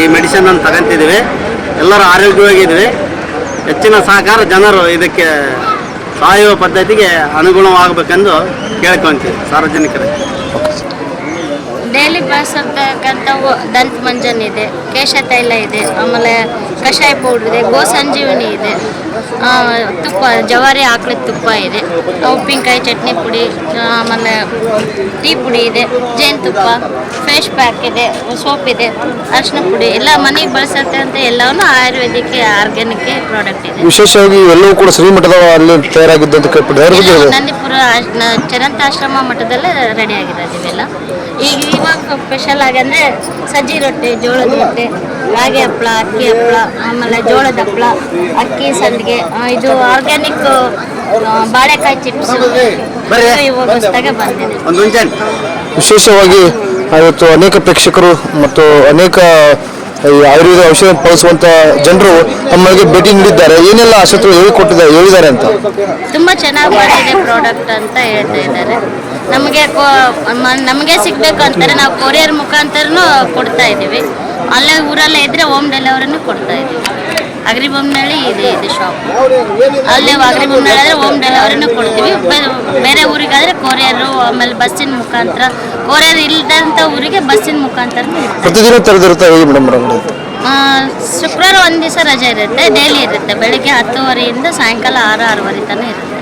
ಈ ಮೆಡಿಸಿನ್ ಅನ್ನು ತಗೊಂತಿದ್ದೀವಿ. ಎಲ್ಲರೂ ಆರೋಗ್ಯವಾಗಿದ್ದೀವಿ. ಹೆಚ್ಚಿನ ಸಹಕಾರ ಜನರು ಇದಕ್ಕೆ ಸಾವಯವ ಪದ್ಧತಿಗೆ ಅನುಗುಣವಾಗಬೇಕೆಂದು ಕೇಳ್ಕೊಂತೀವಿ ಸಾರ್ವಜನಿಕರಿಗೆ. ಡೈಲಿ ಬಳಸತಕ್ಕಂಥವು ದಂತ ಮಂಜನ್ ಇದೆ ಕೇಶ ತೈಲ ಇದೆ, ಆಮೇಲೆ ಕಷಾಯ ಪೌಡ್ರ್ ಇದೆ ಗೋ ಸಂಜೀವಿನಿ ಇದೆ ತುಪ್ಪ ಜವಾರಿ ಆಕಳ ತುಪ್ಪ ಇದೆ ಉಪ್ಪಿನಕಾಯಿ ಚಟ್ನಿ ಪುಡಿ ಆಮೇಲೆ ಟೀ ಪುಡಿ ಇದೆ ಜೇನುತುಪ್ಪ ಫೇಸ್ ಪ್ಯಾಕ್ ಇದೆ ಸೋಪ್ ಇದೆ ಅರಿಶಿನ ಪುಡಿ ಎಲ್ಲ ಮನೆಗೆ ಅಂತ ಎಲ್ಲವೂ ಆಯುರ್ವೇದಿಕ್ ಆರ್ಗ್ಯಾನಿಕ್ ಪ್ರಾಡಕ್ಟ್ ಇದೆ. ವಿಶೇಷವಾಗಿ ಎಲ್ಲವೂ ಕೂಡ ಶ್ರೀಮಠದ ಅಲ್ಲಿ ತಯಾರಾಗಿದ್ದು ಅಂತ? ನಂದಿಪುರ ಚರಂತಾಶ್ರಮ ಮಠದಲ್ಲೇ ರೆಡಿ ಆಗಿದೆ ಇವೆಲ್ಲ. ಈಗ ಇವಾಗ ಸ್ಪೆಷಲ್ ಆಗಿ ಅಂದರೆ ಸಜ್ಜಿ ರೊಟ್ಟಿ ಜೋಳದ ರೊಟ್ಟಿ ರಾಗಿ ಹಪ್ಪಳ ಅಕ್ಕಿ ಹಪ್ಪಳ ಆಮೇಲೆ ಜೋಳದ ಹಪ್ಪಳ ಅಕ್ಕಿ ಸಂಡಿಗೆ ಇದು ಆರ್ಗ್ಯಾನಿಕ್ ಬಾಳೆಕಾಯಿ ಚಿಪ್ಸ್ ಬರ್ರಿ. ಇವಾಗ ಹೊಸ್ದಾಗೆ ಬಂದಿದೆ. ವಿಶೇಷವಾಗಿ ಇವತ್ತು ಅನೇಕ ಪ್ರೇಕ್ಷಕರು ಮತ್ತು ಅನೇಕ ಈ ಆಯುರ್ವೇದ ಔಷಧ ಬಳಸುವಂತ ಜನರು ನಮ್ಮಗಳಿಗೆ ಭೇಟಿ ನೀಡಿದ್ದಾರೆ. ಏನೆಲ್ಲ ಹೇಳಿ ಕೊಟ್ಟಿದ್ದಾರೆ ಹೇಳಿದ್ದಾರೆ ಅಂತ? ತುಂಬಾ ಚೆನ್ನಾಗಿ ಮಾಡಿದೆ ಪ್ರಾಡಕ್ಟ್ ಅಂತ ಹೇಳ್ತಾ ಇದ್ದಾರೆ. ನಮಗೆ ನಮಗೆ ಸಿಗ್ಬೇಕು ಅಂತಾರೆ ನಾವು ಕೊರಿಯರ್ ಮುಖಾಂತರನೂ ಕೊಡ್ತಾ ಇದ್ದೀವಿ. ಅಲ್ಲೇ ಊರಲ್ಲೇ ಇದ್ರೆ ಹೋಮ್ ಡೆಲಿವರಿನು ಕೊಡ್ತಾ ಇದ್ದೀವಿ. ಅಗ್ರಿಬೊಮ್ಮನಹಳ್ಳಿ ಇದೆ ಇದೆ ಶಾಪ್ ಅಲ್ಲೇ ಅಗ್ರಿಬೊಮ್ಮನಹಳ್ಳಿ ಆದರೆ ಹೋಮ್ ಡೆಲಿವರಿನು ಕೊಡ್ತೀವಿ. ಬೇರೆ ಊರಿಗಾದರೆ ಕೊರಿಯರು ಆಮೇಲೆ ಬಸ್ಸಿನ ಮುಖಾಂತರ. ಕೊರಿಯರ್ ಇಲ್ಲದಂಥ ಊರಿಗೆ ಬಸ್ಸಿನ ಮುಖಾಂತರ ಪ್ರತಿದಿನ ತೆರೆದಿರುತ್ತೆ ಮೇಡಮ್ ಶುಕ್ರವಾರ ಒಂದು ದಿವಸ ರಜೆ ಇರುತ್ತೆ ಡೈಲಿ ಇರುತ್ತೆ. ಬೆಳಿಗ್ಗೆ ಹತ್ತುವರೆಯಿಂದ ಸಾಯಂಕಾಲ ಆರು ಆರೂವರೆ ತನಕ ಇರುತ್ತೆ.